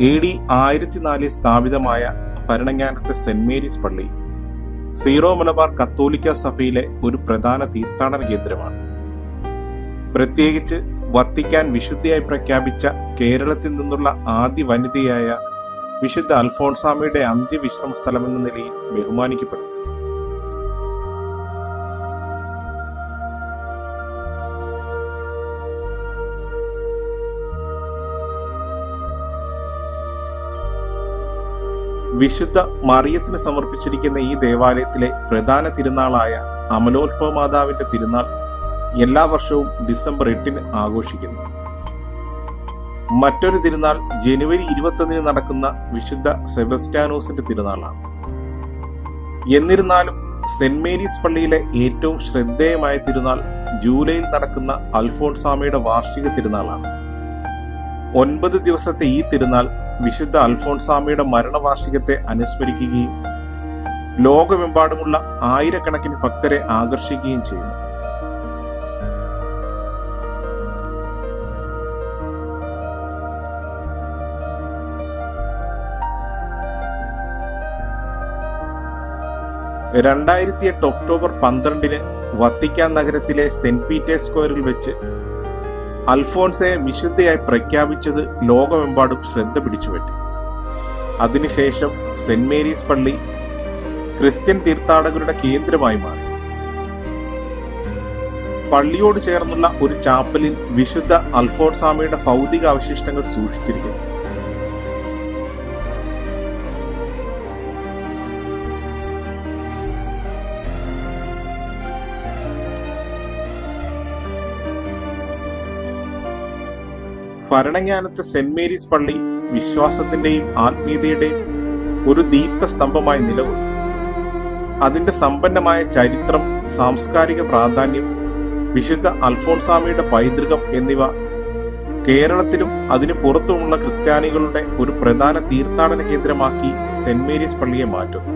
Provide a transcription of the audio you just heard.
A D ആയിരത്തി നാലിൽ സ്ഥാപിതമായ ഭരണങ്ങാനത്തെ സെന്റ് മേരീസ് പള്ളി സീറോ മലബാർ കത്തോലിക്ക സഭയിലെ ഒരു പ്രധാന തീർത്ഥാടന കേന്ദ്രമാണ്. പ്രത്യേകിച്ച് വത്തിക്കാൻ വിശുദ്ധിയായി പ്രഖ്യാപിച്ച കേരളത്തിൽ നിന്നുള്ള ആദ്യ വനിതയായ വിശുദ്ധ അൽഫോൺസാമിയുടെ അന്ത്യവിശ്രമ സ്ഥലമെന്ന നിലയിൽ ബഹുമാനിക്കപ്പെടുന്നു വിശുദ്ധ മറിയത്തിന് സമർപ്പിച്ചിരിക്കുന്ന ഈ ദേവാലയത്തിലെ പ്രധാന തിരുനാളായ അമലോത്ഭവ മാതാവിന്റെ തിരുനാൾ എല്ലാ വർഷവും ഡിസംബർ എട്ടിന് ആഘോഷിക്കുന്നു. മറ്റൊരു തിരുനാൾ ജനുവരി ഇരുപത്തൊന്നിന് നടക്കുന്ന വിശുദ്ധ സെബസ്റ്റാനോസിന്റെ തിരുനാളാണ്. എന്നിരുന്നാലും സെന്റ് മേരീസ് പള്ളിയിലെ ഏറ്റവും ശ്രദ്ധേയമായ തിരുനാൾ ജൂലൈയിൽ നടക്കുന്ന അൽഫോൺസാമയുടെ വാർഷിക തിരുനാളാണ്. ഒൻപത് ദിവസത്തെ ഈ തിരുനാൾ വിശുദ്ധ അൽഫോൺസാമിയുടെ മരണവാർഷികത്തെ അനുസ്മരിക്കുകയും ലോകമെമ്പാടുമുള്ള ആയിരക്കണക്കിന് ഭക്തരെ ആകർഷിക്കുകയും ചെയ്യുന്നു. രണ്ടായിരത്തി എട്ട് ഒക്ടോബർ പന്ത്രണ്ടിന് വത്തിക്കാൻ നഗരത്തിലെ സെന്റ് പീറ്റേഴ്സ് സ്ക്വയറിൽ വെച്ച് അൽഫോൺസയെ വിശുദ്ധയായി പ്രഖ്യാപിച്ചത് ലോകമെമ്പാടും ശ്രദ്ധ പിടിച്ചുപറ്റി. അതിനുശേഷം സെന്റ് മേരീസ് പള്ളി ക്രിസ്ത്യൻ തീർത്ഥാടകരുടെ കേന്ദ്രമായി മാറി. പള്ളിയോട് ചേർന്നുള്ള ഒരു ചാപ്പലിൽ വിശുദ്ധ അൽഫോൺസാമയുടെ ഭൗതിക അവശിഷ്ടങ്ങൾ സൂക്ഷിച്ചിരിക്കുന്നു. ഭരണജ്ഞാനത്തെ സെന്റ് മേരീസ് പള്ളി വിശ്വാസത്തിന്റെയും ആത്മീയതയുടെയും ഒരു ദീപ്ത സ്തംഭമായി നിലകൊള്ളും അതിന്റെ സമ്പന്നമായ ചരിത്രം സാംസ്കാരിക പ്രാധാന്യം വിശുദ്ധ അൽഫോൺസാമിയുടെ പൈതൃകം എന്നിവ കേരളത്തിലും അതിനു പുറത്തുമുള്ള ക്രിസ്ത്യാനികളുടെ ഒരു പ്രധാന തീർത്ഥാടന കേന്ദ്രമാക്കി സെന്റ് മേരീസ് പള്ളിയെ മാറ്റുന്നു.